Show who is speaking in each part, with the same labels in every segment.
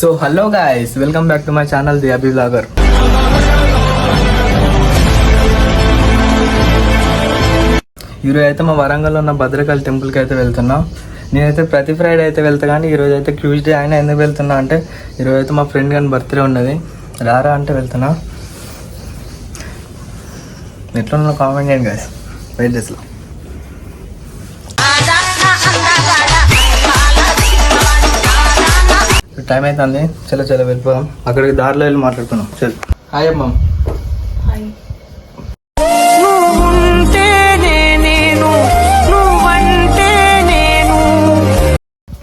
Speaker 1: So hello guys welcome back to my channel the Abhi blogger ఈరోజు అయితే మా వరంగల్లో ఉన్న భద్రకాళి టెంపుల్కి అయితే వెళ్తున్నాం. నేనైతే ప్రతి ఫ్రైడే అయితే వెళ్తా కానీ ఈరోజు అయితే ట్యూస్డే అయినా ఎందుకు వెళ్తున్నా అంటే ఈరోజు అయితే మా ఫ్రెండ్ కానీ బర్త్డే ఉన్నది. రారా అంటే వెళ్తున్నా. ఎట్లా ఉన్నా కామెంట్ చేయండి గాయస్ వెయిట్ చేస్తా. టైం అవుతుంది చలో చలో వెళ్ళిపోదాం. అక్కడికి దారిలో వెళ్ళి మాట్లాడుకుందాం. చలో. హాయ్ అమ్మ.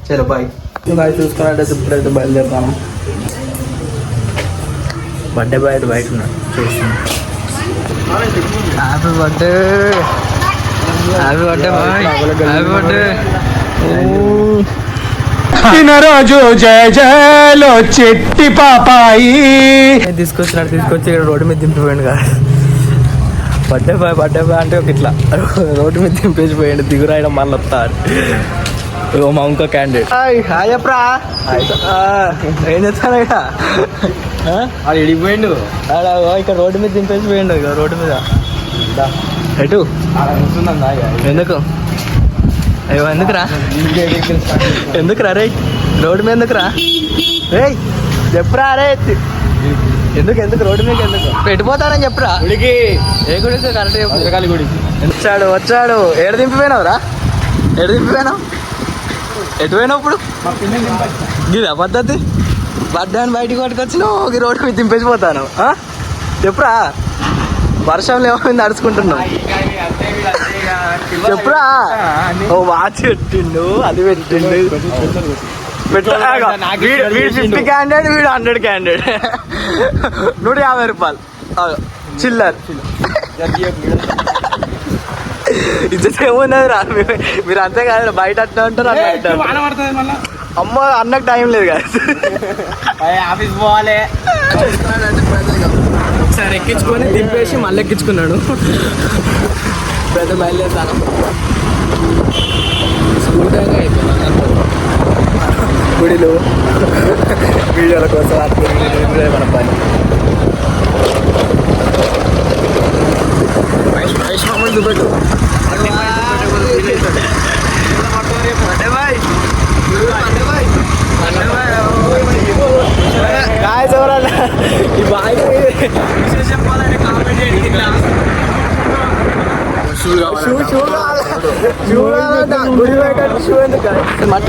Speaker 1: చలో బాయ్. బాయ్ చూసుకున్నట్టయితే ఇప్పుడైతే బయలుదేరుతాను. బర్త్డే బాయ్ అయితే బయట ఉన్నాడు. చూస్తున్నాం. Happy birthday happy birthday boy. Happy birthday
Speaker 2: రోజు జయ జయలో చెట్టి పాపాయి.
Speaker 1: తీసుకొచ్చినాడు తీసుకొచ్చి ఇక్కడ రోడ్డు మీద దింపిపోయాడు కదా బర్త్డే బాయ్ బర్త్డే బాయ్ అంటే ఒక ఇట్లా. రోడ్డు మీద దింపేసి పోయాడు దిగురాయడం మళ్ళీ వస్తాడు. ఓ మా ఇంకో క్యాండిడేట్ హాయ్ అప్రా. ఏం చేస్తాను ఇక్కడ
Speaker 2: అది ఇడిపోయిండు
Speaker 1: ఆడ ఓ ఇక్కడ రోడ్డు మీద దింపేసి పోయిండు ఇక రోడ్డు మీద. ఎటు? ఎందుకు? అయ్యో ఎందుకురా? ఎందుకురా రే రోడ్డు మీద ఎందుకురా? రే చెప్పురా రే. ఎందుకు ఎందుకు రోడ్డు మీద ఎందుకు? పెట్టిపోతానని చెప్పురా.
Speaker 2: గుడికి.
Speaker 1: ఏ గుడికి? కరెక్ట్ చెప్పు.
Speaker 2: గుడికి
Speaker 1: వచ్చాడు వచ్చాడు. ఏడు దింపిపోయినావురా? ఏడు దింపిపోయినావు? ఎటు పోయినావు ఇప్పుడు? ఇదా పద్ధతి బడ్డాన్ని బయటికి పట్టుకొచ్చినావు ఈ రోడ్డు మీద దింపేసిపోతాను? చెప్పురా? వర్షంలో ఏమైంది నడుచుకుంటున్నావు. చెప్పురా? ఓ వాచ్ పెట్టిండు అది పెట్టిండు. వీడు వీడు ఫిఫ్టీ క్యాండిడేట్ వీడు హండ్రెడ్ క్యాండిడేట్ నూట యాభై రూపాయలు. చిల్లర్. ఇజ్జత్ ఏమున్నది రా మీరు- అంతే కాదు బయట అట్లా ఉంటారు. అట్లా అమ్మ అన్నకు టైం లేదు కదా
Speaker 2: ఆఫీస్ పోవాలి.
Speaker 1: ఒకసారి ఎక్కించుకొని దింపేసి మళ్ళీ ఎక్కించుకున్నాడు. పెద్ద బయలుదేరుతాను స్కూటర్గా అయిపోయింది గుడిలో వీడియోల కోసం అట్లా మన పని వైష్ణవం చూపెట్టు కాదు?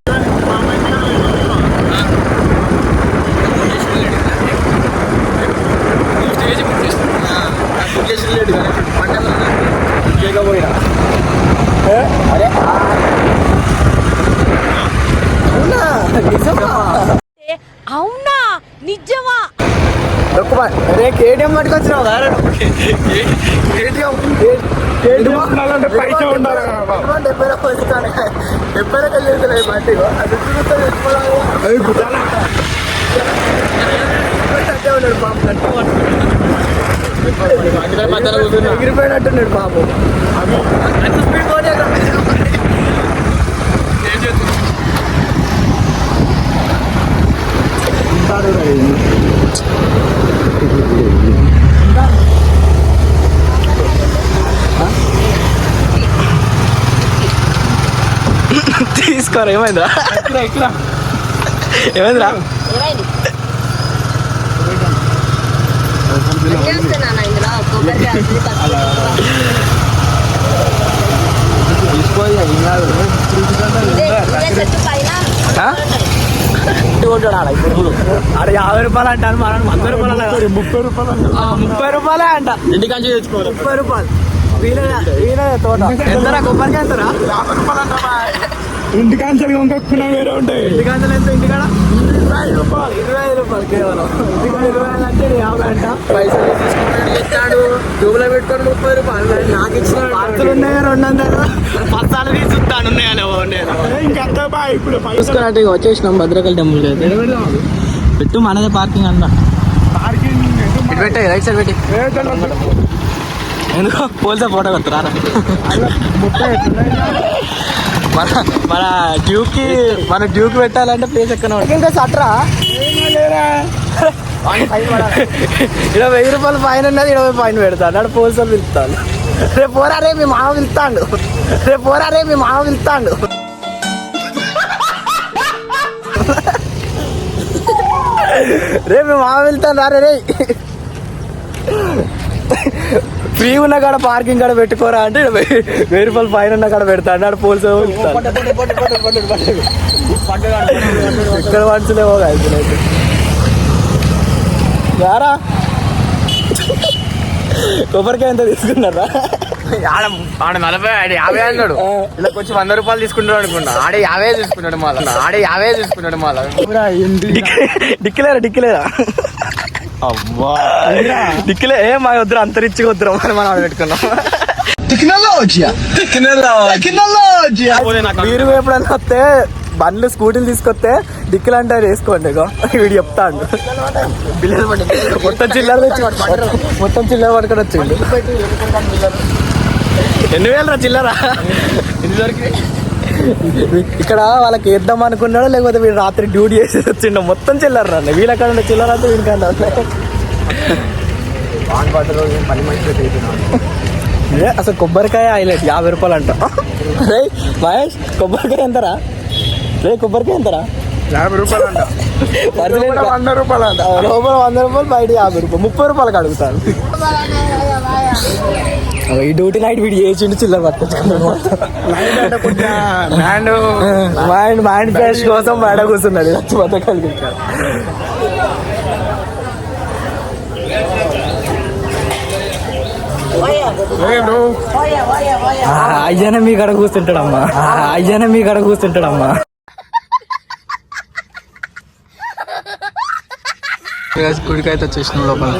Speaker 1: కేటీఎం పట్టుకొచ్చినావు కదా
Speaker 2: ఉండాలంటే పైసా ఉండాలి.
Speaker 1: డెబ్బై రూపాయలు ఇస్తాను డెబ్బై రూపాయలు లేదు బండి. అది ఉన్నాడు పాపం ఎగిరిపోయినట్టున్నాడు పాపం అంత స్పీడ్ పోతే తీసుకోరా ఏమైందా ఏమైందిరా? తీసుకోవాలి ఆడ యాభై రూపాయలు అంటాను మనం వంద రూపాయలు
Speaker 2: ముప్పై రూపాయలు.
Speaker 1: ముప్పై రూపాయలే అంట.
Speaker 2: ఇంటికాంచి తెచ్చుకోవాలి.
Speaker 1: ముప్పై రూపాయలు. తోట. ఎంతరా కొబ్బరికాయ ఎంతరా?
Speaker 2: ఇంటికాంచెలు కొనుక్కున్నా వేరే ఉంటాయి
Speaker 1: ఎంత ఇంటికాడ ఇరవై రూపాయలు ఇరవై ఐదు రూపాయలు కేవలం ఇరవై ఐదు అంటే యాభై అంట పైసలు తీసుకున్నాడు ఇచ్చాడు జూబులో పెట్టుకొని ముప్పై రూపాయలు నాకు ఇచ్చిన పార్సలు ఉన్నాయి రెండు వందలు పస్తాలు తీసుకుంటాను ఉన్నాయా లేవో నేను
Speaker 2: ఇంకెంత బా ఇప్పుడు
Speaker 1: వచ్చేసినాం భద్రకాళి టెంపుల్ పెట్టు మనదే పార్కింగ్ అన్న
Speaker 2: పార్కింగ్
Speaker 1: పెట్టే రైట్ సైడ్ పెట్టి ఎందుకో పోల్సే ఫోటో కడుతురా మన మన డ్యూకి మన డ్యూకి పెట్టాలంటే ప్లేస్ ఎక్కడ ఇంకా సట్రా? ఇక్కడ వెయ్యి రూపాయలు ఫైన్ ఉన్నది ఇరవై ఫైన్ పెడతాను అక్కడ పోలీసులు పిలుస్తాను. రేపు పోరా రే మీ మామ పిలుస్తాడు. రేపు పోరా రే మీ మామ పిలుస్తాడు. రేపు మీ మామ వెళ్తాను రా రే. ఫ్రీ ఉన్న కాడ పార్కింగ్ కాడ పెట్టుకోరా అంటే వెయ్యి రూపాయలు ఫైన్ ఉన్న కాడ పెడతా. అన్నాడు పోలీసు ఇక్కడ మనుషులేమో యారా? కొబ్బరికాయ ఎంత తీసుకున్నారా?
Speaker 3: ఆడ ఆడ నలభై ఆడ యాభై అన్నాడు. ఇలా వచ్చి వంద రూపాయలు తీసుకుంటాడు అనుకున్నా. ఆడే యాభై తీసుకున్నాడు మళ్ళా ఆడే యాభై తీసుకున్నాడు మళ్ళా
Speaker 1: డిక్కిలేరా డిక్కిలేరా అమ్మా డిక్కిలే ఏ మా వద్దరు అంతరిచ్చి వద్దరు మనం మనం పెట్టుకున్నాం. మీరు ఎప్పుడన్నా వస్తే బండ్లు స్కూటీలు తీసుకొస్తే డిక్కులు అంటే వేసుకోండి వీడు చెప్తాడు. మొత్తం చిల్లర మొత్తం చిల్లర పట్టుకొని వచ్చిండు. ఎన్ని వేలు రా చిల్లరా? ఇక్కడ వాళ్ళకి వేద్దాం అనుకున్నాడో లేకపోతే వీడు రాత్రి డ్యూటీ చేసి వచ్చిండో మొత్తం చిల్లర రండి వీళ్ళక్కడ ఉండే చిల్లర అంతా వీడికన్నా ఏ అసలు కొబ్బరికాయ హైలైట్ యాభై రూపాయలు అంట. రే మహేష్ కొబ్బరికాయ ఎంతరా? రే కొబ్బరికాయ ఎంతరా?
Speaker 2: యాభై రూపాయలు అంట.
Speaker 1: పరిచయం
Speaker 2: లోపల వంద రూపాయలు అంట.
Speaker 1: లోపల వంద రూపాయలు బయట యాభై రూపాయలు. ముప్పై రూపాయలకి అడుగుతాను ఈ డ్యూటీ నైట్ వీడు చేసిండు చిల్లర
Speaker 2: ల్యాండ్
Speaker 1: మైండ్ మైండ్ ఫ్రెష్ కోసం బయట కూర్చున్నాడు. వచ్చి బతకాలి అయ్యనే మీ కడ కూర్చుంటాడమ్మా. అయ్యనే మీ కడ కూర్చుంటాడమ్మా. గుడికైతే వచ్చేసిన లోపల.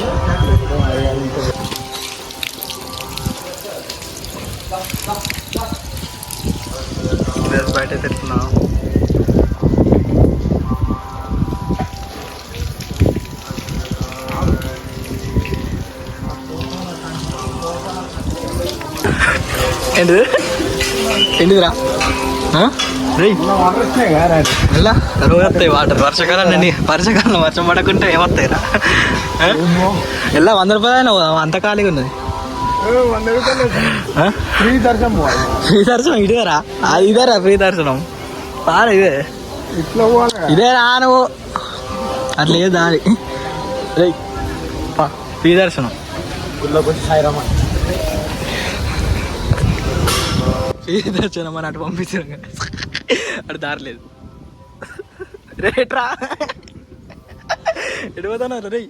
Speaker 1: బయట తిరుగుతున్నాం. ఏంటిది? ఏంటిదిరా? ఆ? రోజు వస్తాయి వాటర్. వర్షాకాలం అండి వర్షాకాలం వర్షం పడకుంటే ఏమొస్తాయిరా? ఆ? ఎలా వంద రూపాయలు అయినా అంత ఖాళీగా ఉన్నది.
Speaker 2: ఫ్రీ దర్శనం
Speaker 1: ఫ్రీ దర్శనం ఇదేరా? అది ఇదేరా ఫ్రీ దర్శనం. పార ఇదే.
Speaker 2: ఇదేరా
Speaker 1: ఇదే రా నువ్వు. అట్లా ఏ దారి. రేయ్ ఫ్రీ దర్శనం. ఫ్రీ దర్శనం అని అటు పంపించారు అటు దారి లేదు. రేట్రా. ఎటు రే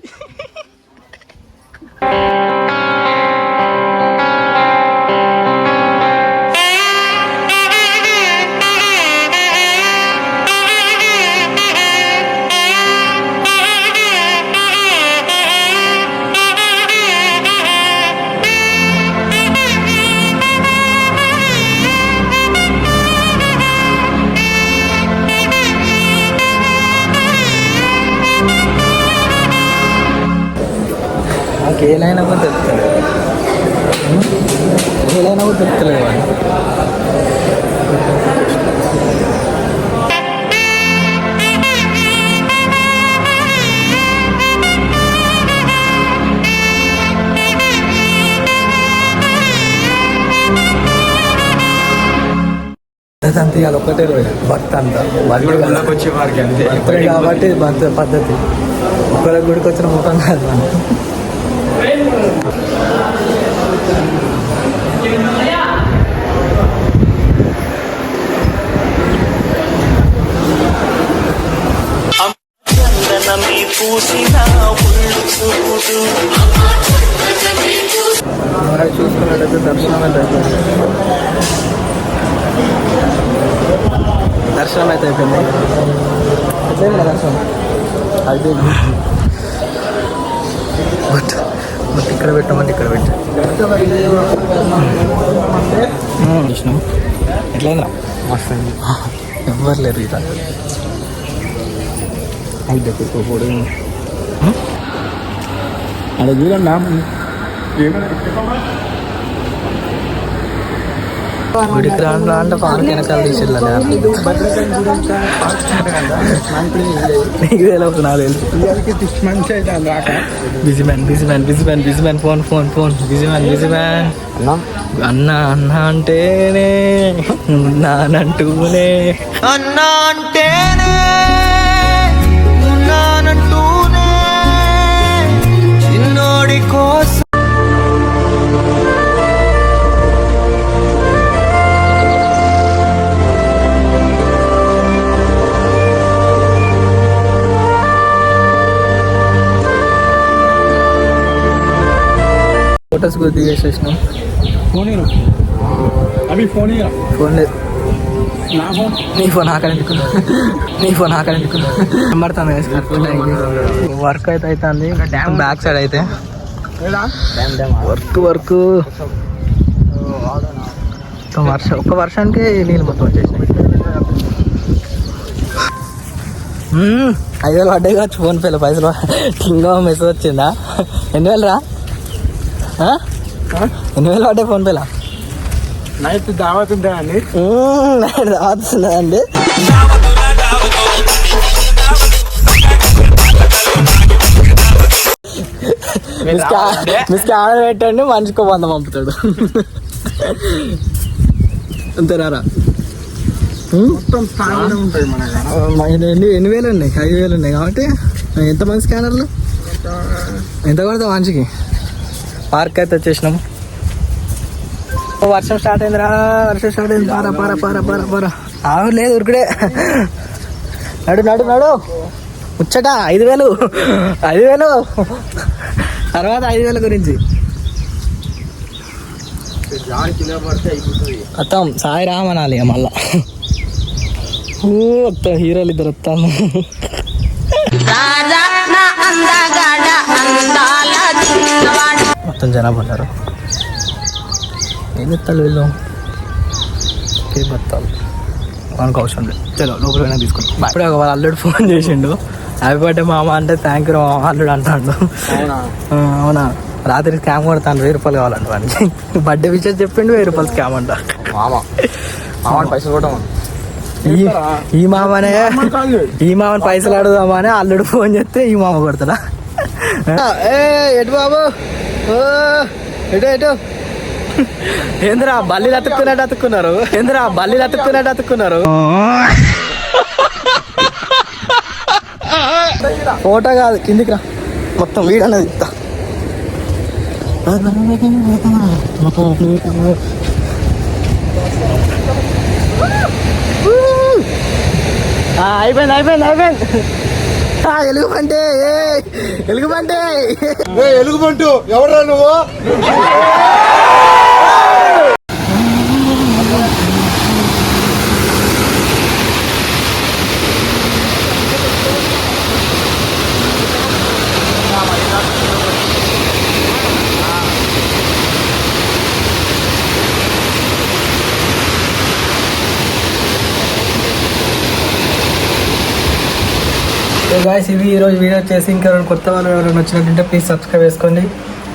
Speaker 1: ఏలైనా కూడా తెలుస్తలేదు ఏలైనా కూడా తెలుస్తలేదు వాడు. అంతే ఒక్కటే రోజు. భక్తి అంతా. భక్తి
Speaker 3: వచ్చే వారికి అంతే.
Speaker 1: ఇప్పుడే కాబట్టి భక్తి పద్ధతి. ఒక్కరి గుడికి వచ్చిన ముఖం కాదు మనం. చూసుకున్నట్టయితే దర్శనం దర్శనం అయితే అయిపోయింది. ఎట్లయింది దర్శనం? అయిపోయింది. బట్ బట్ ఇక్కడ పెట్టమంటే ఇక్కడ పెట్టా. చూసినాం ఎట్లయిందా? మస్తు ఎవ్వరు లేరు ఇక అయితే
Speaker 2: అక్కడ చూడండి
Speaker 1: గుడికి రాను రా అంటే పార్క్ వెనకాల తీసిర్లే నీకు తెలియదు నాకు తెలుసు
Speaker 2: మంచి అయితే రాక
Speaker 1: busy man busy man busy man busy man phone phone phone busy man busy man అన్న అన్న అంటేనే ఉన్నానంటూనే
Speaker 4: అన్నా అంటేనే.
Speaker 1: ఫొటోస్ కూడా దిగేసేసినాం
Speaker 2: ఫోన్. అవి ఫోన్.
Speaker 1: ఫోన్ లేదు.
Speaker 2: నా ఫోన్?
Speaker 1: నీ ఫోన్ ఆకలి ఎందుకున్నా నీ ఫోన్ ఆకలి ఎందుకున్నా పడుతుంది వర్క్ అయితే అవుతుంది బ్యాక్ సైడ్ అయితే? Work work. వర్షం ఒక్క వర్షానికి నీళ్ళు మొత్తం వచ్చేసినాయి. ఐదు వేలు పడ్డాయి కావచ్చు ఫోన్ పేలో పైసలు. ఇంకా మెసేజ్ వచ్చిందా? ఎన్ని వేలు రా? ఎన్ని వేలు పడ్డాయి ఫోన్ పేలా?
Speaker 2: నైట్ దావత్ ఉంటాయండి
Speaker 1: రావుతుందండి మీ స్కానర్ పెట్టండి మనిషికి వంద పంపుతాడు. అంతేనారా. ఎన్ని ఎన్ని వేలు ఉన్నాయి? ఐదు వేలు ఉన్నాయి కాబట్టి ఎంతమంది స్కానర్లు? ఎంత కొడతావు మనిషికి? పార్క్ అయితే వచ్చేసినాము వర్షం స్టార్ట్ అయిందిరా వర్షం స్టార్ట్ అయింది. పారా పారా పారా పారా పారా. ఆవు లేదు ఉరుకుడే. నడు నడు నడు. ముచ్చట ఐదు వేలు. ఐదు వేలు. తర్వాత ఐదు వేల గురించి. అత్తం సాయి రామ్ అనాలి మళ్ళా. అత్త హీరోలు ఇద్దరు వస్తాము
Speaker 5: రాజా అందాల
Speaker 1: మొత్తం జనాభా ఉన్నారు. ఏం చెప్తారు వీళ్ళు? ఏ బత్తాలు మనకు అవసరం లేదు. చలో లోపల తీసుకుంటాం ఇప్పుడే ఒక వాళ్ళ అల్లుడు ఫోన్ చేసిండు. హ్యాపీ బర్త్డే మామ అంటే థ్యాంక్ యూ మామ అల్లుడు అంటాడు.
Speaker 2: అవునా?
Speaker 1: రాత్రి స్కామ్ కొడతాను వెయ్యి రూపాయలు కావాలంట వానికి. బర్త్డే విషయం చెప్పిండు వెయ్యి రూపాయలు స్కామ్ అంట.
Speaker 3: మామ. మామ పైసలు కూడా
Speaker 1: ఈ ఈ మామనే. ఈ మామని పైసలు అడుగుదామని అల్లుడు ఫోన్ చేస్తే ఈ మామ కొడతాడా? ఏ ఎటు బాబు? ఎటు ఎటు ఏందిరా బల్లీలు అతుక్కున్నట్టు అతుక్కున్నారు? ఏందిరా బల్లీలు అతుక్కున్నట్టు అతుక్కున్నారు? ఫోటో కాదు కిందికి రా. మొత్తం వీడు అన్నది ఇస్తా. ఆ, అయిపోయింది అయిపోయింది అయిపోయింది. ఎలుగుబంటే ఎలుగుబంటే.
Speaker 2: ఎలుగుబంటు ఎవరా నువ్వు?
Speaker 1: గాయస్ ఇవి ఈరోజు వీడియో చేసి ఇంకా ఎవరైనా కొత్త వాళ్ళు ఎవరైనా వచ్చినట్టుంటే ప్లీజ్ సబ్స్క్రైబ్ చేసుకోండి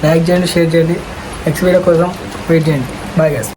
Speaker 1: లైక్ చేయండి షేర్ చేయండి. నెక్స్ట్ వీడియో కోసం వెయిట్ చేయండి. Bye guys